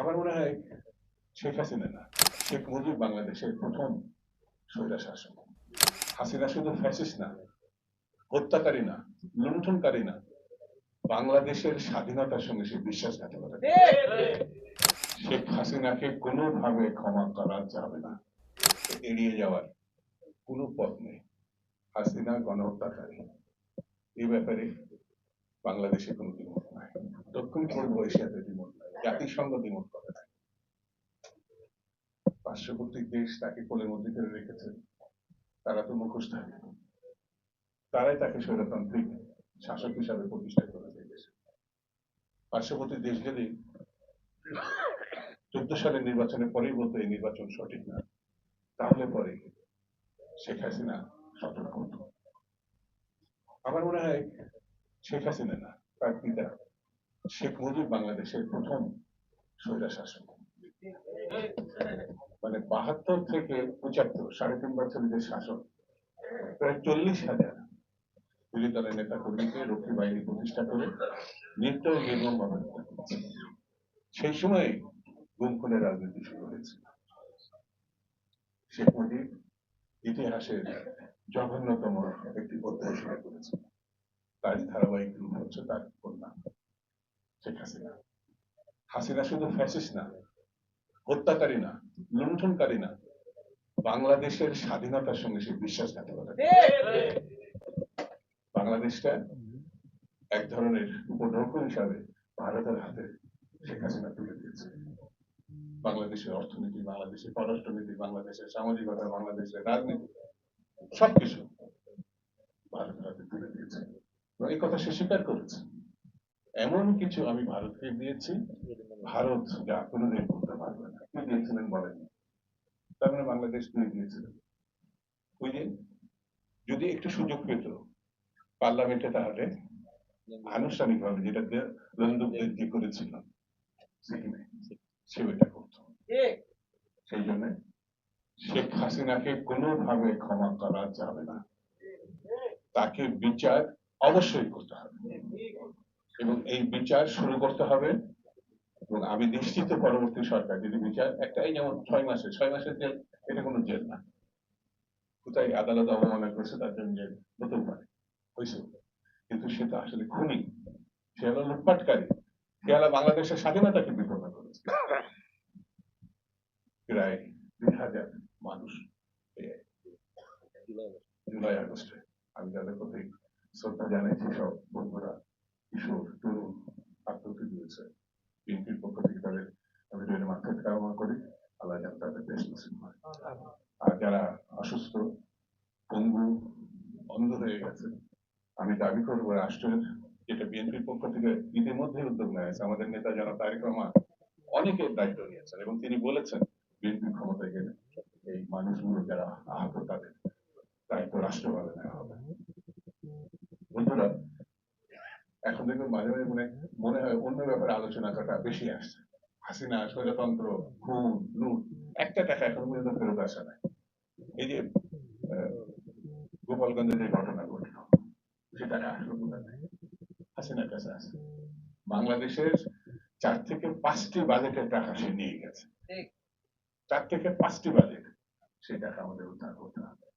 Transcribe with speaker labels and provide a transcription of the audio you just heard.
Speaker 1: আমার মনে হয় শেখ হাসিনা না। শেখ মুজিব বাংলাদেশের প্রথম স্বৈরা শাসক। হাসিনা শুধু ফ্যাসিস না, হত্যাকারী না, লুণ্ঠনকারী না, বাংলাদেশের স্বাধীনতার সঙ্গে সে বিশ্বাসঘাতকতা। শেখ হাসিনাকে কোনোভাবে ক্ষমা করা যাবে না। এড়িয়ে যাওয়ার কোনো পথ নেই। হাসিনা গণহত্যাকারী। এই ব্যাপারে বাংলাদেশে কোনো দ্বিমত নাই। দক্ষিণ পূর্ব এশিয়াতে জাতিসংঘ দ্বিমত করে নাই। পার্শ্ববর্তী দেশ তাকে কোলের মধ্যে করে রেখেছে। তারা তো মুখোশ থাকে তারাই তাকে স্বৈরতান্ত্রিক শাসক হিসাবে প্রতিষ্ঠা এই দেশে। পার্শ্ববর্তী দেশ যদি চোদ্দ সালের নির্বাচনের পরেই বলতো এই নির্বাচন সঠিক না, তাহলে পরে শেখ হাসিনা সতর্ক হতো। আমার মনে হয় শেখ হাসিনা না, তার পিতা শেখ মুজিব বাংলাদেশের প্রথম স্বৈরা শাসক মানে বাহাত্তর থেকে পঁচাত্তর, সাড়ে তিন বছরের যে শাসন প্রায় চল্লিশ হাজার বিরোধী দলের নেতা কর্মীকে রক্ষী বাহিনী প্রতিষ্ঠা করে নির্দয় নির্মম সেই সময় গুম খুনের রাজনীতি শুরু হয়েছে। শেখ মুজিব ইতিহাসের জঘন্যতম একটি অধ্যায় শুরু করেছে। তারই ধারাবাহিক রূপ হচ্ছে তার কন্যা। শেখ হাসিনা শুধু ফ্যাসিস্ট না, হত্যাকারী না, লুণ্ঠনকারী না, বাংলাদেশের স্বাধীনতার সঙ্গে সে বিশ্বাসঘাতকতা বাংলাদেশটা এক ধরনের উপঢৌক হিসাবে ভারতের হাতে শেখ হাসিনা তুলে দিয়েছে। বাংলাদেশের অর্থনীতি, বাংলাদেশের পররাষ্ট্রনীতি, বাংলাদেশের সামাজিকতা, বাংলাদেশের রাজনীতি, সবকিছু ভারতের হাতে তুলে দিয়েছে। এই কথা সে স্বীকার করেছে। এমন কিছু আমি ভারতকে দিয়েছি, ভারত যা কোনোদিন করতে পারবে না। কি দিয়েছিলেন বলেন? তার মানে বাংলাদেশ দিয়ে দিয়েছিলেন। যে, যদি একটু সুযোগ পেত, পার্লামেন্টে তাহলে আনুষ্ঠানিকভাবে যেটা যে করেছিল, সিকিমে, সে ওইটা করতো। সেই জন্য শেখ হাসিনাকে কোনোভাবে ক্ষমা করা যাবে না। তাকে বিচার অবশ্যই করতে হবে। এবং এই বিচার শুরু করতে হবে এবং আমি নিশ্চিত পরবর্তী সরকার যদি বিচার একটা এই যেমন ছয় মাসে ছয় মাসের জেল, এটা কোনো জেল না। কোথায় আদালত অবমাননা করছে তার জন্য জেল নতুন পারে হয়েছে কিন্তু সে তো আসলে খুনি, সে হলো লুটপাটকারী, সে হলো বাংলাদেশের স্বাধীনতাকে বিপন্ন করেছে। প্রায় দুই হাজার মানুষ জুলাই আগস্টে। আমি যাদের প্রতি শ্রদ্ধা জানাইছি, সব বন্ধুরা কিশোর তরুণ আত্মহত্যা দিয়েছে বিএনপির পক্ষ থেকে তাদের আমি জন্য মাথা কামনা করি আল্লাহ যেন তাদের দেশ নসিব হয় আর যারা অসুস্থ পঙ্গু অন্ধ হয়ে গেছে আমি দাবি করব রাষ্ট্রের যেটা বিএনপির পক্ষ থেকে ইতিমধ্যে উদ্যোগ নেওয়া হয়েছে আমাদের নেতা যারা তারেক রহমান অনেকের দায়িত্ব নিয়েছেন এবং তিনি বলেছেন বিএনপি ক্ষমতায় গেলে এই মানুষগুলো যারা আহত তাদের দায়িত্ব রাষ্ট্রভাবে নেওয়া হবে বন্ধুরা দেখবেন মাঝে মাঝে মনে মনে হয় অন্য ব্যাপারে আলোচনা করাটা বেশি আসছে হাসিনা স্বৈরতন্ত্র খুন লুট একটা টাকা এখন পর্যন্ত ফেরত আসে না এই যে গোপালগঞ্জের যে ঘটনা ঘটল সে টাকা আসলো কোথায়? হাসিনার কাছে আছে বাংলাদেশের চার থেকে পাঁচটি বাজেটের টাকা সে নিয়ে গেছে। চার থেকে পাঁচটি বাজেট সেই টাকা আমাদের উদ্ধার করতে হবে।